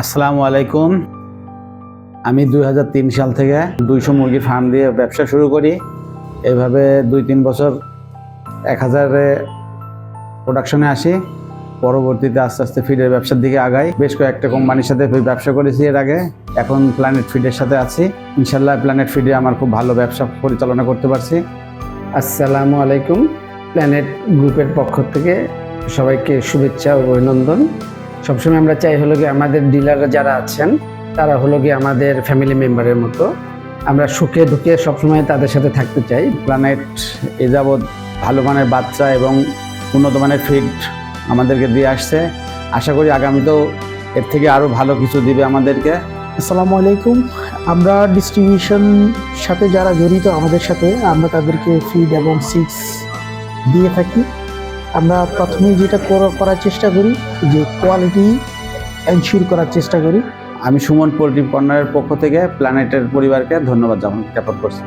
আসসালামু আলাইকুম। আমি দুই হাজার তিন সাল থেকে দুইশো মুরগির ফার্ম দিয়ে ব্যবসা শুরু করি। এভাবে দুই তিন বছর এক হাজারে প্রোডাকশনে আসি। পরবর্তীতে আস্তে আস্তে ফিডের ব্যবসার দিকে আগাই। বেশ কয়েকটা কোম্পানির সাথে ব্যবসা করেছি এর আগে। এখন প্ল্যানেট ফিডের সাথে আছি। ইনশাল্লাহ প্ল্যানেট ফিডে আমার খুব ভালো ব্যবসা পরিচালনা করতে পারছি। আসসালামু আলাইকুম। প্ল্যানেট গ্রুপের পক্ষ থেকে সবাইকে শুভেচ্ছা ও অভিনন্দন। সবসময় আমরা চাই হলো কি আমাদের ডিলাররা যারা আছেন, তারা হলো কি আমাদের ফ্যামিলি মেম্বারের মতো আমরা সুখে দুঃখে সবসময় তাদের সাথে থাকতে চাই। প্ল্যানেট এ যাবৎ ভালো মানের বাচ্চা এবং উন্নত মানের ফিড আমাদেরকে দিয়ে আসছে। আশা করি আগামীতেও এর থেকে আরও ভালো কিছু দিবে আমাদেরকে। আসসালামু আলাইকুম। আমরা ডিস্ট্রিবিউশন সাথে যারা জড়িত আমাদের সাথে, আমরা তাদেরকে ফিড এবং সিক্স দিয়ে থাকি। আমরা প্রথমে যেটা করার চেষ্টা করি, যে কোয়ালিটি এনশিওর করার চেষ্টা করি। আমি সুমন পোলট্রি কর্নারের পক্ষ থেকে প্ল্যানেটের পরিবারকে ধন্যবাদ জ্ঞাপন করছি